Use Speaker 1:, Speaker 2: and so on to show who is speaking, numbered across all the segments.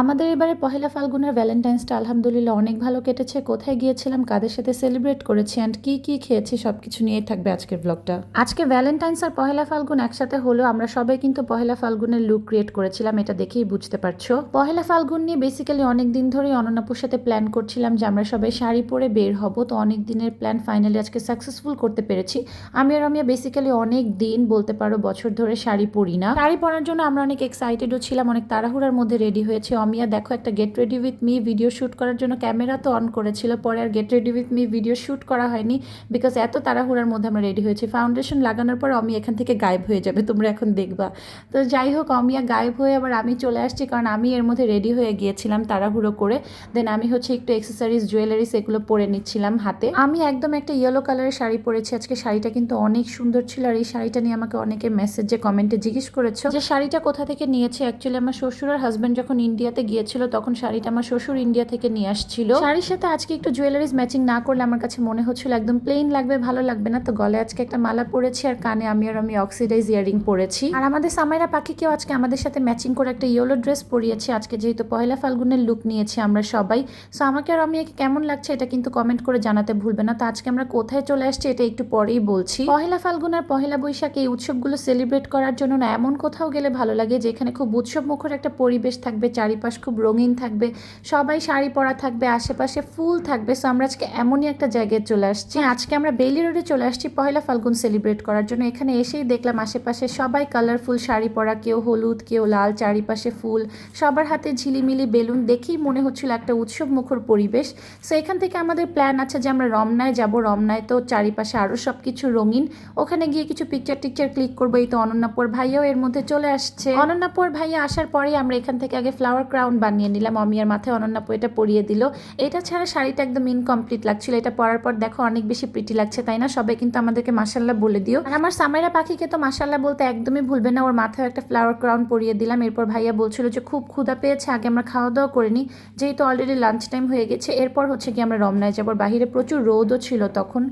Speaker 1: আমাদের এবারে পহেলা ফাল্গুনের ভ্যালেন্টাইন্সটা আলহামদুলিল্লাহ অনেক ভালো কেটেছে। কোথায় গিয়েছিলাম, কাদের সাথে সেলিব্রেট করেছি অ্যান্ড কি কি খেয়েছি সব কিছু নিয়েই থাকবে আজকের ব্লগটা আজকে ভ্যালেন্টাইন্স আর পহেলা ফাল্গুন একসাথে হলেও আমরা সবাই কিন্তু পহেলা ফাল্গুনের লুক ক্রিয়েট করেছিলাম, এটা দেখেই বুঝতে পারছ। পহেলা ফাল্গুন নিয়ে বেসিক্যালি অনেক দিন ধরেই অনন্যাপুর সাথে প্ল্যান করছিলাম যে আমরা সবাই শাড়ি পরে বের হব, তো অনেক দিনের প্ল্যান ফাইনালি আজকে সাকসেসফুল করতে পেরেছি। আমি আর আমি বেসিক্যালি অনেক দিন বলতে পারো বছর ধরে শাড়ি পরি না। শাড়ি পরার জন্য আমরা অনেক এক্সাইটেডও ছিলাম, অনেক তাড়াহুড়ার মধ্যে রেডি হয়েছে। অমিয়া দেখো একটা get ready with me video shoot করার জন্য ক্যামেরা তো অন করেছিল, পরে আর get ready with me video shoot করা হয়নি বিকজ এত তাড়াহুড়ার মধ্যে আমরা রেডি হয়েছি। ফাউন্ডেশন লাগানোর পর অমি এখান থেকে গায়েব হয়ে যাবে, তোমরা এখন দেখবা। তো যাই হোক অমিয়া গায়েব হয়ে আবার আমি চলে আসছি, কারণ আমি এর মধ্যে রেডি হয়ে গিয়েছিলাম তাড়াহুড়ো করে। দেন আমি হচ্ছে একটু এক্সেসারিজ জুয়েলারিস এগুলো পরে নিচ্ছিলাম হাতে। আমি একদম একটা ইয়েলো কালারের শাড়ি পরেছি, আজকে শাড়িটা কিন্তু অনেক সুন্দর ছিল, আর এই শাড়িটা নিয়ে আমাকে অনেকে মেসেজে কমেন্টে জিজ্ঞেস করেছ। যে শাড়িটা কোথা থেকে নিয়েছে অ্যাকচুয়ালি আমার শ্বশুর আর হাজব্যান্ড যখন ইন্ডিয়াতে গিয়েছিল, তখন শাড়িটা আমার শ্বশুর ইন্ডিয়া থেকে নিয়ে আসছিল। শাড়ির সাথে আজকে একটু জুয়েলারিজ ম্যাচিং না করলে আমার কাছে মনে হচ্ছিল একদম প্লেন লাগবে, ভালো লাগবে না। তো গলে আজকে একটা মালা পরেছি আর কানে আমি আর আমি অক্সিডাইজ ইয়ারিং পরেছি। আর আমাদের সামাইরা পাখিকেও আজকে আমাদের সাথে ম্যাচিং করে একটা ইয়েলো ড্রেস পরিয়েছি। আজকে যেহেতু পয়লা ফাল্গুনের লুক নিয়েছি আমরা সবাই। সো আমাকে আর আমি কেমন লাগছে এটা কিন্তু কমেন্ট করে জানাতে ভুলবে না। তো আজকে আমরা কোথায় চলে আসছি এটা একটু পরেই বলছি। পহেলা ফাল্গুন আর পহেলা বৈশাখ এই উৎসবগুলো সেলিব্রেট করার জন্য না এমন কোথাও গেলে ভালো লাগে, যেখানে খুব উৎসব মুখর একটা পরিবেশ থাকবে চারিপাশ খুব রঙিন থাকবে, সবাই শাড়ি পরা থাকবে, আশেপাশে ফুল থাকবে। সো আমরা আজকে এমনই একটা জায়গায় চলে আসছি। আজকে আমরা বেইলি রোডে চলে আসছি পহেলা ফাল্গুন সেলিব্রেট করার জন্য। এখানে এসেই দেখলাম আশেপাশে সবাই কালারফুল শাড়ি পরা, কেউ হলুদ, কেউ লাল, চারিপাশে ফুল। সবার হাতে ঝিলিমিলি বেলুন দেখেই মনে হচ্ছিল একটা উৎসব মুখর পরিবেশ। সো এখান থেকে আমাদের প্ল্যান আছে যে আমরা রমনায় যাব। রমনায় তো চারিপাশে আরও সব কিছু রঙিন। ওখানে গিয়ে কিছু পিকচার টিকচার ক্লিক করব। এই তো অনন্যাপুর ভাইয়াও এর মধ্যে চলে আসছে। অনন্যাপুর ভাইয়া আসার পরেই আমরা এখান থেকে আগে ফ্লাওয়ার ক্রাউন বানিয়ে নিলাম। অমিয়ার মাথায় অনন্যাপু এটা পরিয়ে দিল। এটা ছাড়া শাড়িটা একদম ইনকমপ্লিট লাগছিল। এটা পরার পর দেখো অনেক বেশি প্রিটি লাগছে, তাই না? সবাই কিন্তু আমাদেরকে মাসাল্লাহ বলে দিও। আর আমার সামাইরা পাখিকে তো মাসাল্লাহ বলতে একদমই ভুলবে না। ওর মাথায় একটা ফ্লাওয়ার ক্রাউন পরিয়ে দিলাম। এরপর ভাইয়া বলছিল যে খুব ক্ষুধা পেয়েছে, আগে আমরা খাওয়া দাওয়া করে নিই। যেহেতু অলরেডি লাঞ্চ টাইম হয়ে গেছে, এরপর হচ্ছে কি আমরা রমনায় যাব। বাহিরে প্রচুর রোদও ছিল তখন।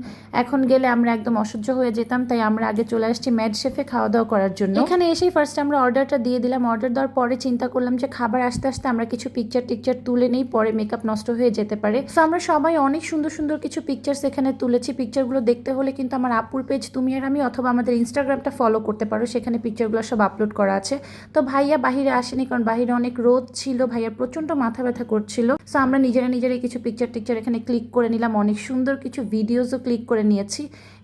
Speaker 1: এখন গেলে আমরা একদম অসহ্য হয়ে যেতাম, তাই আমরা আগে চলে আসছি ম্যাড শেফে খাওয়া দাওয়া করার জন্য। এখানে এসেই ফার্স্ট আমরা অর্ডারটা দিয়ে দিলাম। অর্ডার দেওয়ার পরে চিন্তা করলাম যে খাবার আসতে আসতে আমরা কিছু পিকচার টিকচার তুলে নেই, পরে মেকআপ নষ্ট হয়ে যেতে পারে। সো আমরা সবাই অনেক সুন্দর সুন্দর কিছু পিকচার এখানে তুলেছি। পিকচারগুলো দেখতে হলে কিন্তু আমার আপুর পেজ তুমি আর আমি অথবা আমাদের ইনস্টাগ্রামটা ফলো করতে পারো। সেখানে পিকচারগুলো সব আপলোড করা আছে। তো ভাইয়া বাহিরে আসেনি কারণ বাহিরে অনেক রোদ ছিল। ভাইয়ার প্রচণ্ড মাথা ব্যথা করছিল। সো আমরা নিজেরা নিজেরাই কিছু পিকচার টিকচার এখানে ক্লিক করে নিলাম। অনেক সুন্দর কিছু ভিডিওসও ক্লিক করে নিয়েছি।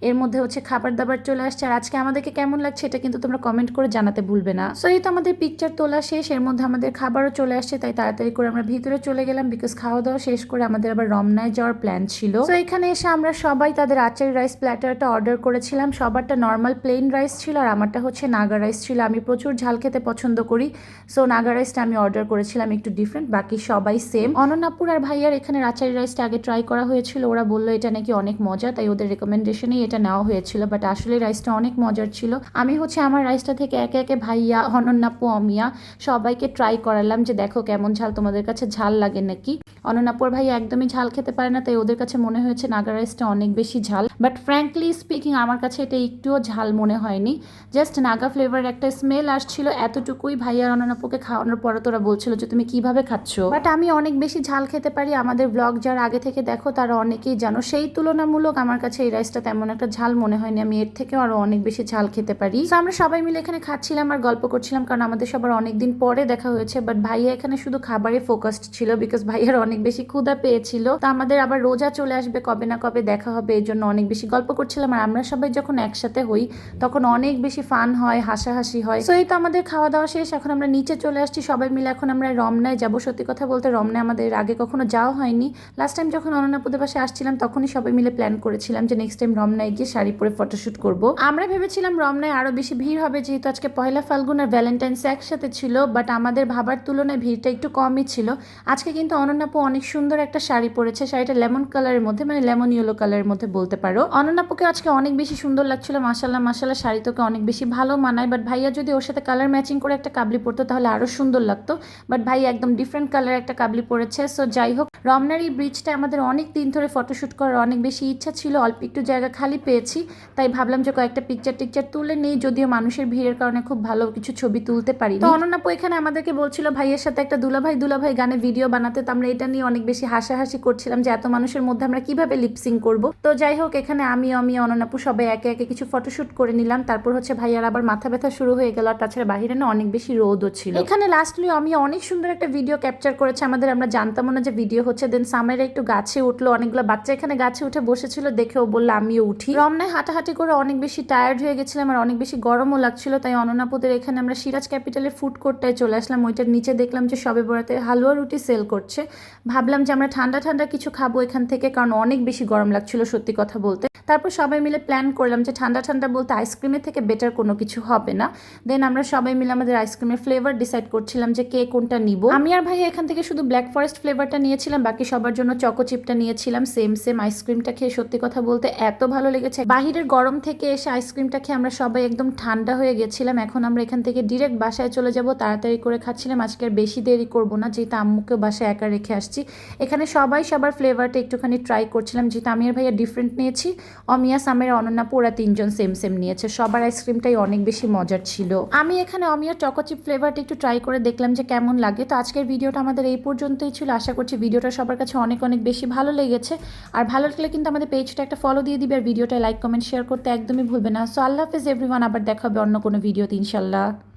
Speaker 1: এর মধ্যে হচ্ছে খাবার দাবার চলে আসছে। আর আজকে আমাদেরকে কেমন লাগছে এটা কিন্তু তোমরা কমেন্ট করে জানাতে ভুলবে না। সো এই তো আমাদের পিকচার তোলা শেষ। এর মধ্যে আমাদের খাবারও চলে আসছে, তাই তাড়াতাড়ি করে আমরা ভিতরে চলে গেলাম বিকজ খাওয়া দাওয়া শেষ করে আমাদের আবার রমনায় যাওয়ার প্ল্যান ছিল। তো এখানে এসে আমরা সবাই তাদের আচারি রাইস প্ল্যাটারটা অর্ডার করেছিলাম। সবারটা নর্মাল প্লেন রাইস ছিল আর আমারটা হচ্ছে নাগা রাইস ছিল। আমি প্রচুর ঝাল খেতে পছন্দ করি। সো নাগা রাইসটা আমি অর্ডার করেছিলাম একটু ডিফারেন্ট বাকি সবাই সেম অনন্যাপুর আর ভাইয়ার এখানে আচারি রাইসটা আগে ট্রাই করা হয়েছিল। ওরা বলল, এটা নাকি অনেক মজা। তাই ওদের রেকমেন্ডেশনেই এটা নেওয়া হয়েছিল। বাট আসলে রাইসটা অনেক মজার ছিল। আমি হচ্ছে আমার রাইসটা থেকে একে একে ভাইয়া, অনন্যাপু, অমিয়া সবাইকে ট্রাই করালাম যে দেখো কেমন ঝাল তোমাদের কাছে ঝাল লাগে নাকি? অনন্যাপুর ভাই একদমই ঝাল খেতে পারে না, তাই ওদের কাছে মনে হয়েছে নাগা রাইসটা অনেক বেশি ঝাল। বাট ফ্র্যাঙ্কলি স্পিকিং আমার কাছে এটা একটুও ঝাল মনে হয়নি। জাস্ট নাগা ফ্লেভার একটা স্মেল আসছিল, এতটুকুই ভাইয়া অনন্যাপুকে খাওয়ানোর পরে তোরা বলছিল যে, তুমি কীভাবে খাচ্ছ? বাট আমি অনেক বেশি ঝাল খেতে পারি, আমাদের ব্লগ যারা আগে থেকে দেখো, তারা অনেকেই জানো। সেই তুলনামূলক আমার কাছে এই রাইসটা তেমন একটা ঝাল মনে হয়নি, আমি এর থেকেও আরও অনেক বেশি ঝাল খেতে পারি। তো আমরা সবাই মিলে এখানে খাচ্ছিলাম আর গল্প করছিলাম, কারণ আমাদের সবার অনেকদিন পরে দেখা হয়েছে বাট ভাইয়া এখানে শুধু খাবারে ফোকাসড ছিল বিকজ ভাইয়ার অনেক বেশি ক্ষুধা পেয়েছিল। তো আমাদের আবার রোজা চলে আসবে কবে না কবে দেখা হবে এই জন্য অনেক বেশি গল্প করছিলাম। আর আমরা সবাই যখন একসাথে হই, তখন অনেক বেশি ফান হয়, হাসাহাসি হয়। তো এই তো আমাদের খাওয়া দাওয়া শেষ। এখন আমরা নিচে চলে আসছি। সবাই মিলে এখন আমরা রমনায় যাব। সত্যি কথা বলতে রমনায় আমাদের আগে কখনো যাওয়া হয়নি। লাস্ট টাইম যখন অননাপুদের পাশে আসছিলাম, তখনই সবাই মিলে প্ল্যান করেছিলাম যে নেক্সট টাইম রমনায় গিয়ে শাড়ি পরে ফটোশুট করব। আমরা ভেবেছিলাম রমনায় আরও বেশি ভিড় হবে, যেহেতু আজকে পয়লা ফাল্গুন আর ভ্যালেন্টাইন্স একসাথে ছিল বাট আমাদের ভাবার তুলনায় ভিড়টা একটু কমই ছিল। আজকে কিন্তু অনন্যাপু অনেক সুন্দর একটা শাড়ি পরেছে। শাড়িটা লেমন কালারের মধ্যে মানে লেমন ইয়েলো কালারের মধ্যে বলতে পারো। অনন্যাপুকে আজকে অনেক বেশি সুন্দর লাগছিল মাসাল্লাহ মাসাল্লাহ শাড়ি তোকে অনেক বেশি ভালো মানায়। বাট ভাইয়া যদি ওর সাথে কালার ম্যাচিং করে একটা কাবলি পরতো, তাহলে আরও সুন্দর লাগতো। বাট ভাই একদম ডিফারেন্ট কালার একটা কাবলি পরেছে। সো যাই হোক, রমনার এই ব্রিজটা আমাদের অনেক দিন ধরে ফটোশ্যুট করার অনেক বেশি ইচ্ছা ছিল। অল্প একটু জায়গা খালি পেয়েছি। তাই ভাবলাম যে কয়েকটা পিকচার টিকচার তুলে নেই, যদিও মানুষের ভিড়ের কারণে খুব ভালো কিছু ছবি তুলতে পারি তো অনন্যাপু এখানে আমাদেরকে বলছিল, ভাইয়ের সাথে একটা দুলাভাই দুলাভাই গানে ভিডিও বানাতে, তো আমরা এটা নিয়ে অনেক বেশি হাসাহাসি করছিলাম যে এত মানুষের মধ্যে আমরা কীভাবে লিপসিং করব। তো যাই হোক, এখানে আমি আমি অনন্যাপু সবাই একে একে কিছু ফটোশ্যুট করে নিলাম। তারপর হচ্ছে ভাইয়ার আবার মাথা ব্যথা শুরু হয়ে গেল। আর তাছাড়া বাহিরে না অনেক বেশি রোদও ছিল। এখানে লাস্টলি আমি অনেক সুন্দর একটা ভিডিও ক্যাপচার করেছে। আমাদের আমরা জানতাম না যে ভিডিও হচ্ছে। দেন সামেরা একটু গাছে উঠল। অনেকগুলো বাচ্চা এখানে গাছে উঠে বসেছিল। দেখেও বলল, আমিও উঠি। রমনায় হাঁটাহাঁটি করে অনেক বেশি টায়ার্ড হয়ে গেছিলাম আর অনেক বেশি গরমও লাগছিল। তাই অননাপুদের এখানে আমরা সিরাজ ক্যাপিটালের ফুড কোর্টটায় চলে আসলাম। ওইটার নিচে দেখলাম যে সবে বড়াতে হালুয়া রুটি সেল করছে। ভাবলাম যে আমরা ঠান্ডা ঠান্ডা কিছু খাব এখান থেকে, কারণ অনেক বেশি গরম লাগছিল সত্যি কথা বলতে। তারপর সবাই মিলে প্ল্যান করলাম যে ঠান্ডা ঠান্ডা বলতে আইসক্রিমের থেকে বেটার কোনো কিছু হবে না। দেন আমরা সবাই মিলে আমাদের আইসক্রিমের ফ্লেভার ডিসাইড করছিলাম যে কে কোনটা নিব। আমি আর ভাই এখান থেকে শুধু ব্ল্যাক ফরেস্ট ফ্লেভারটা নিয়েছিলাম, বাকি সবার জন্য চকো চিপটা নিয়েছিলাম সেম সেম আইসক্রিমটা খেয়ে সত্যি কথা বলতে এত ভালো লেগেছে। বাহিরের গরম থেকে এসে আইসক্রিমটা খেয়ে আমরা সবাই একদম ঠান্ডা হয়ে গেছিলাম। এখন আমরা এখান থেকে ডিরেক্ট বাসায় চলে যাব, তাড়াতাড়ি করে খাচ্ছিলাম। আজকে আর বেশি দেরি করব না, যেহেতু আম্মুকেও বাসায় একা রেখে আসছি এখানে সবাই সবার ফ্লেভারটা একটুখানি ট্রাই করছিলাম। যেহেতু আমি আর ভাইয়া ডিফারেন্ট নিয়েছি, অমিয়া, সামের অনন্যাপু ওরা তিনজন সেম সেম নিয়েছে। সবার আইসক্রিমটাই অনেক বেশি মজার ছিল। আমি এখানে অমিয়া চকোচিপ ফ্লেভারটা একটু ট্রাই করে দেখলাম যে কেমন লাগে। তো আজকের ভিডিওটা আমাদের এই পর্যন্তই ছিল। আশা করছি ভিডিওটা সবার কাছে অনেক অনেক বেশি ভালো লেগেছে। আর ভালো লাগলে কিন্তু আমাদের পেজটা একটা ফলো দিয়ে দিবে। আর ভিডিওটা লাইক কমেন্ট শেয়ার করতে একদমই ভুলবে না। সো আল্লাহ হাফেজ এভরিওয়ান আবার দেখা হবে অন্য কোনো ভিডিওতে ইনশাল্লাহ